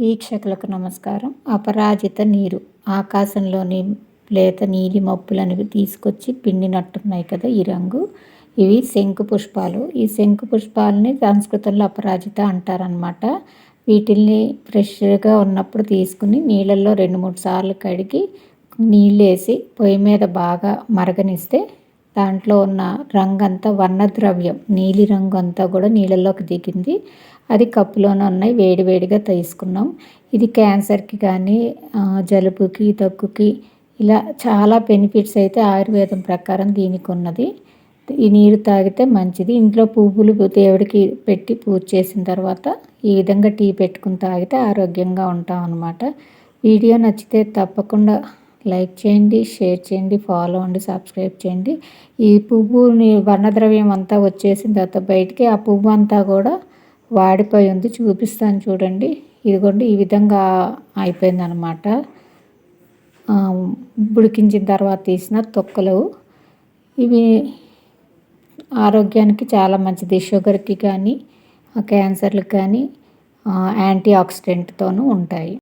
వీక్షకులకు నమస్కారం. అపరాజిత నీరు. ఆకాశంలోని లేత నీలి మప్పులను తీసుకొచ్చి పిండినట్టున్నాయి కదా ఈ రంగు. ఇవి శంకు పుష్పాలు. ఈ శంకు పుష్పాలని సంస్కృతంలో అపరాజిత అంటారనమాట వీటిల్ని ఫ్రెష్గా ఉన్నప్పుడు తీసుకుని నీళ్ళల్లో రెండు మూడు సార్లు కడిగి నీళ్ళు వేసి పొయ్యి మీద బాగా మరగనిస్తే దాంట్లో ఉన్న రంగు అంతా వర్ణద్రవ్యం. నీలి రంగు అంతా కూడా నీళ్ళలోకి దిగింది. అది కప్పులోనే ఉన్నాయి. వేడివేడిగా తీసుకున్నాం. ఇది క్యాన్సర్కి కానీ జలుబుకి దగ్గుకి ఇలా చాలా బెనిఫిట్స్ అయితే ఆయుర్వేదం ప్రకారం దీనికి ఉన్నది. ఈ నీరు తాగితే మంచిది. ఇంట్లో పువ్వులు దేవుడికి పెట్టి పూజ చేసిన తర్వాత ఈ విధంగా టీ పెట్టుకుని తాగితే ఆరోగ్యంగా ఉంటాం అన్నమాట వీడియో నచ్చితే తప్పకుండా లైక్ చేయండి షేర్ చేయండి ఫాలో అండి సబ్స్క్రైబ్ చేయండి. ఈ పువ్వుని వర్ణద్రవ్యం అంతా వచ్చేసిన తర్వాత బయటికి ఆ పువ్వు అంతా కూడా వాడిపోయి ఉంది. చూపిస్తాను చూడండి. ఇదిగోండి ఈ విధంగా అయిపోయిందనమాట ఉడికించిన తర్వాత తీసిన తొక్కలు. ఇవి ఆరోగ్యానికి చాలా మంచిది. షుగర్కి కానీ క్యాన్సర్లకు కానీ యాంటీ ఆక్సిడెంట్తోనూ ఉంటాయి.